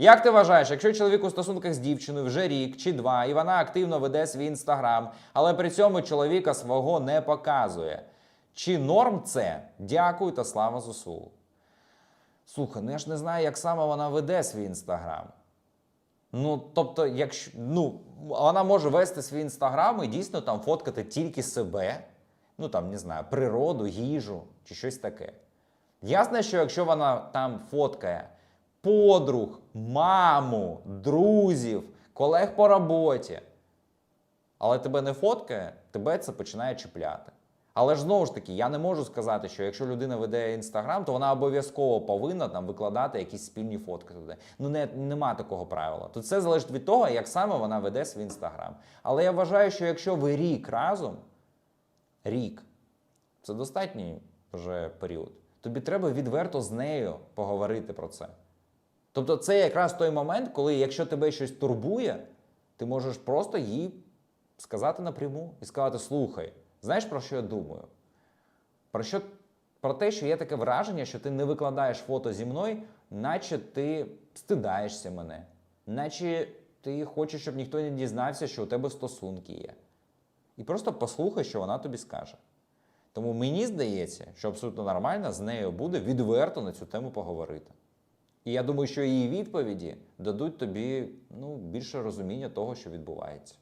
Як ти вважаєш, якщо чоловік у стосунках з дівчиною вже рік чи два, і вона активно веде свій інстаграм, але при цьому чоловіка свого не показує? Чи норм це? Дякую та слава ЗСУ. Слухай, ну я ж не знаю, як саме вона веде свій інстаграм. Ну, тобто, якщо ну, вона може вести свій інстаграм і дійсно там фоткати тільки себе, ну там не знаю, природу, їжу чи щось таке. Ясно, що якщо вона там фоткає подруг, маму, друзів, колег по роботі, але тебе не фоткає, тебе це починає чіпляти. Але ж знову ж таки, я не можу сказати, що якщо людина веде інстаграм, то вона обов'язково повинна там викладати якісь спільні фотки туди. Ну не, нема такого правила. Тут все залежить від того, як саме вона веде свій інстаграм. Але я вважаю, що якщо ви рік разом, рік це достатній вже період. Тобі треба відверто з нею поговорити про це. Тобто, це якраз той момент, коли, якщо тебе щось турбує, ти можеш просто їй сказати напряму і сказати: слухай, знаєш про що я думаю? Про що про те, що є таке враження, що ти не викладаєш фото зі мною, наче ти стидаєшся мене, наче ти хочеш, щоб ніхто не дізнався, що у тебе стосунки є. І просто послухай, що вона тобі скаже. Тому мені здається, що абсолютно нормально з нею буде відверто на цю тему поговорити. І я думаю, що її відповіді дадуть тобі ну, більше розуміння того, що відбувається.